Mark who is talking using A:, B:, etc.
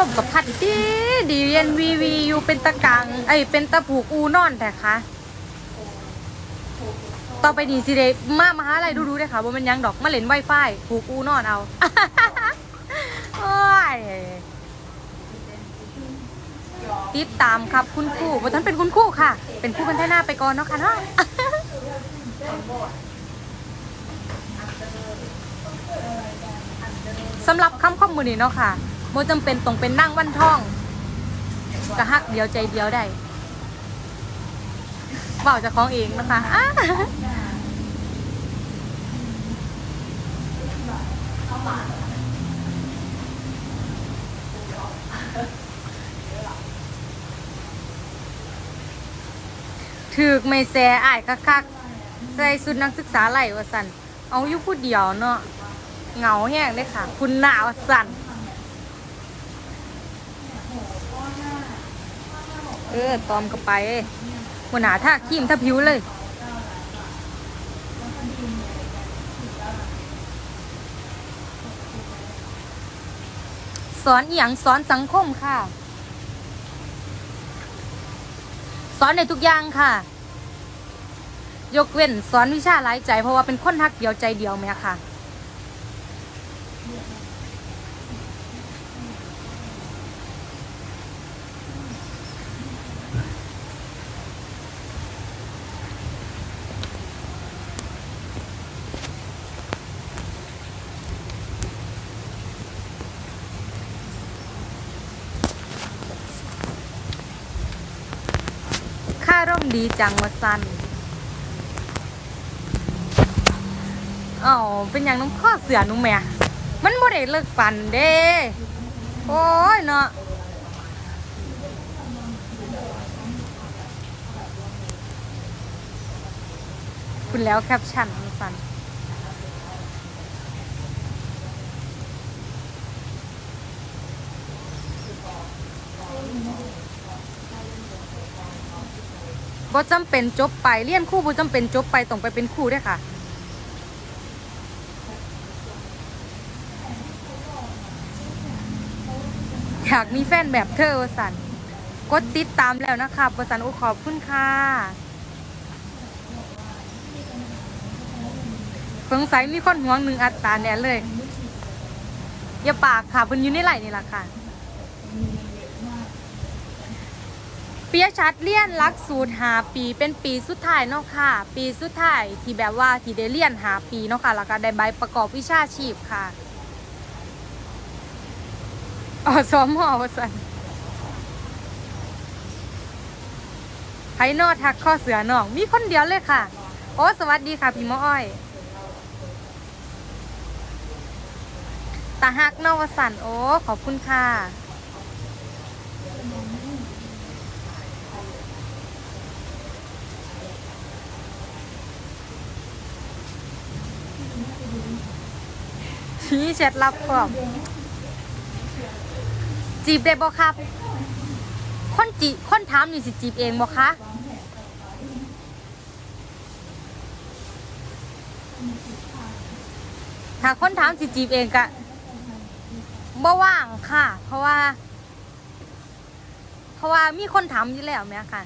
A: ลมกับพัดดีดีเรียนวีวีอยู่เป็นตะกังไอเป็นตะผูกอูนอนแต่คะต่อไปนี่สิเดมามหาลัยดูๆเลยค่ะว่ามันยังดอกมาเล่นไวไฟผูกอูนอนเอาโอ้ยติดตามครับคุณครูว่าท่านเป็นคุณครูค่ะ เป็นผู้พัฒนาไปก่อนเนาะค่ะเนาะสำหรับคำข้อมูลนี้เนาะค่ะ โมจำเป็นต้องเป็นนั่งวันท่องกระหักเดียวใจเดียวได้เบาจากของเองนะคะอ้าถือกไม่แซ่อายคักๆใส่สุดนักศึกษาไหลว่าสัน เอาอยู่ผู้เดียวเนาะเหงาแห้งเลยค่ะ คุณหนาวสั่น เออตอมก็ไปหัวหนาท่าขีมท่าผิวเลย สอนอหย่างสอนสังคมค่ะ สอนในทุกอย่างค่ะ ยกเว้นสอนวิชาหลายใจ เพราะว่าเป็นคนทักเดียวใจเดียวแม่ค่ะ ค่าร่มดีจังวะสันอ๋อเป็นอย่างน้องข้อเสือหนุ่มแม่ มันโมเดลเลิกปั่นเด้ โอ้ยเนาะคุณแล้วแคปชั่นสัน บ่จำเป็นจบไปเรียนคู่บ่จำเป็นจบไปต้องไปเป็นครูด้วยค่ะ อยากมีแฟนแบบเธอวสันกดติดตามแล้วนะคะวสันโอขอบคุณค่ะสงสัยมีคนหวงหนึ่งอัตราแน่เลย อย่าปากค่ะเพิ่นอยู่ในไหลนี่ล่ะค่ะ ปียชัดเลี่ยนหลักสูตรหาปีเป็นปีสุดท้ายเนาะค่ะ ปีสุดท้ายที่แบบว่าที่ได้เรียนหาปีเนาะค่ะ แล้วก็ได้ใบประกอบวิชาชีพค่ะอ๋อสอมหอสันไพโนอทักข้อเสือน้อง มีคนเดียวเลยค่ะ โอ้สวัสดีค่ะพี่มออ้อยตาฮักนอวสันโอ้ขอบคุณค่ะ ชี้แชทลับพร้อมจีบได้บ่ครับ คนจีคนถามนี่สิจีบเองบ่คะถ้าคนถามสิจีบเองกะบ่ว่างค่ะ เพราะว่า เพราะว่ามีคนถามอยู่แล้วแม่ค่ะ